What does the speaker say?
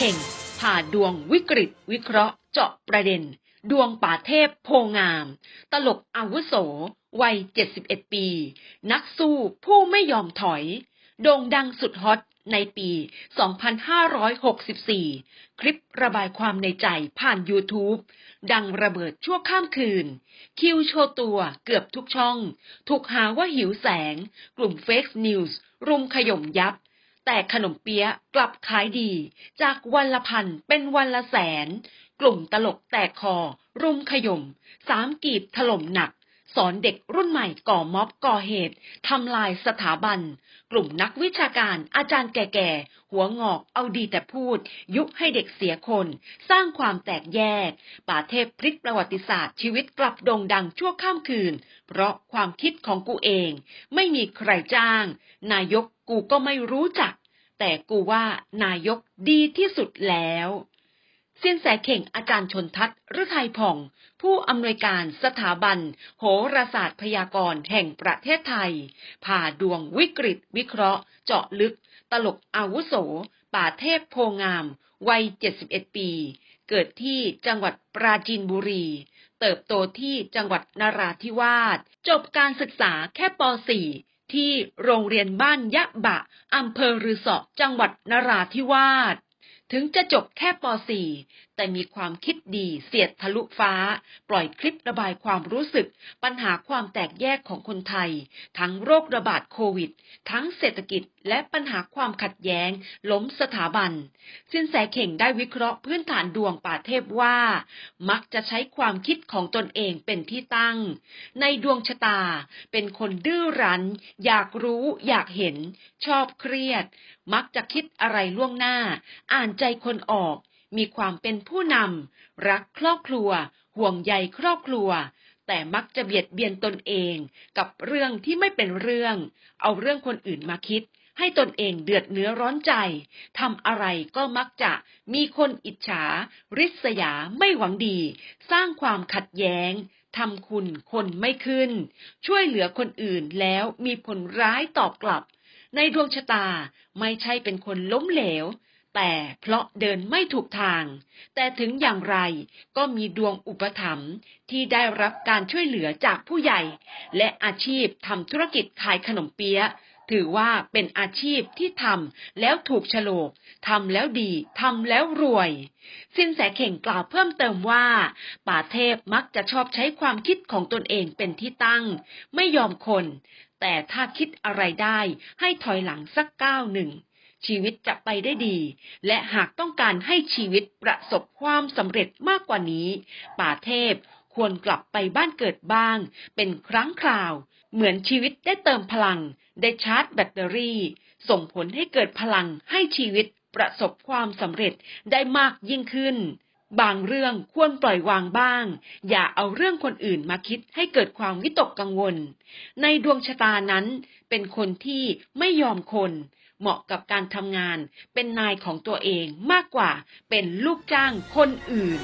ข่ง ผ่าดวงวิกฤต วิเคราะห์ เจาะประเด็น ดวงป่าเทพโพงาม ตลกอาวุโส วัย 71 ปี นักสู้ผู้ไม่ยอมถอย โด่งดังสุดฮอตในปี 2564 คลิประบายความในใจผ่าน YouTube ดังระเบิดชั่วข้ามคืน คิวโชว์ตัวเกือบทุกช่อง ถูกหาว่าหิวแสง กลุ่มเฟกซ์นิวส์รุมขย่มยับ แต่ขนมเปี๊ยะกลับขายดี จากวันละพันเป็นวันละแสน กลุ่มตลกแตกคอ รุมขย่มสามกีบถล่มหนัก สอนเด็กรุ่นใหม่ก่อม็อบก่อเหตุทำลายสถาบัน กลุ่มนักวิชาการอาจารย์แก่ๆ หัวงอกเอาดีแต่พูด ยุให้เด็กเสียคน สร้างความแตกแยก ป่าเทพพลิกประวัติศาสตร์ชีวิตกลับโด่งดังชั่วข้ามคืน เพราะความคิดของกูเอง ไม่มีใครจ้าง นายก กูก็ไม่รู้จัก แต่กูว่านายกดีที่สุดแล้วสินแสเข่งอาจารย์ชนทัศน์ฤทัยผ่อง ผู้อำนวยการสถาบัน โหราศาสตร์พยากรณ์แห่งประเทศไทย ผ่าดวงวิกฤตวิเคราะห์ เจาะลึก ตลกอาวุโส ป่าเทพโพงาม วัย 71 ปี เกิดที่จังหวัดปราจีนบุรี เติบโตที่จังหวัดนราธิวาส จบการศึกษาแค่ป .4 ที่โรงเรียนบ้านยะบะอำเภอรือเสอจังหวัดนราธิวาส ถึงจะจบแค่ป .4 แต่มีความคิดดีเสียดทะลุฟ้า ปล่อยคลิประบายความรู้สึก ปัญหาความแตกแยกของคนไทย ทั้งโรคระบาดโควิด ทั้งเศรษฐกิจและปัญหาความขัดแย้ง ล้มสถาบัน สินแสเข่งได้วิเคราะห์พื้นฐานดวงป่าเทพว่า มักจะใช้ความคิดของตนเองเป็นที่ตั้ง ในดวงชะตา เป็นคนดื้อรั้น อยากรู้อยากเห็น ชอบเครียด มักจะคิดอะไรล่วงหน้า อ่านใจคนออก มีความเป็นผู้นำ รักครอบครัว ห่วงใยครอบครัว แต่มักจะเบียดเบียนตนเอง กับเรื่องที่ไม่เป็นเรื่อง เอาเรื่องคนอื่นมาคิด ให้ตนเองเดือดเนื้อร้อนใจทำอะไรก็มักจะมีคนอิจฉา ริษยาไม่หวังดี สร้างความขัดแย้งทำคุณคนไม่ขึ้น ช่วยเหลือคนอื่นแล้วมีผลร้ายตอบกลับ ในดวงชะตาไม่ใช่เป็นคนล้มเหลว แต่เพราะเดินไม่ถูกทาง แต่ถึงอย่างไรก็มีดวงอุปถัมภ์ที่ได้รับการช่วยเหลือจากผู้ใหญ่ และอาชีพทำธุรกิจขายขนมเปี๊ยะถือว่าเป็นอาชีพที่ทำแล้วถูกโฉลกทำแล้วดีทำแล้วรวย สินแสเข่งกล่าวเพิ่มเติมว่า ป่าเทพมักจะชอบใช้ความคิดของตนเองเป็นที่ตั้ง ไม่ยอมคน แต่ถ้าคิดอะไรได้ให้ถอยหลังสักก้าวหนึ่ง ชีวิตจะไปได้ดี และหากต้องการให้ชีวิตประสบความสำเร็จมากกว่านี้ ป่าเทพควรกลับไปบ้านเกิดบ้าง เป็นครั้งคราว เหมือนชีวิตได้เติมพลัง ได้ชาร์จแบตเตอรี่ ส่งผลให้เกิดพลังให้ชีวิตประสบความสำเร็จได้มากยิ่งขึ้น บางเรื่องควรปล่อยวางบ้าง อย่าเอาเรื่องคนอื่นมาคิดให้เกิดความวิตกกังวล ในดวงชะตานั้นเป็นคนที่ไม่ยอมคน เหมาะกับการทำงาน เป็นนายของตัวเองมากกว่าเป็นลูกจ้างคนอื่น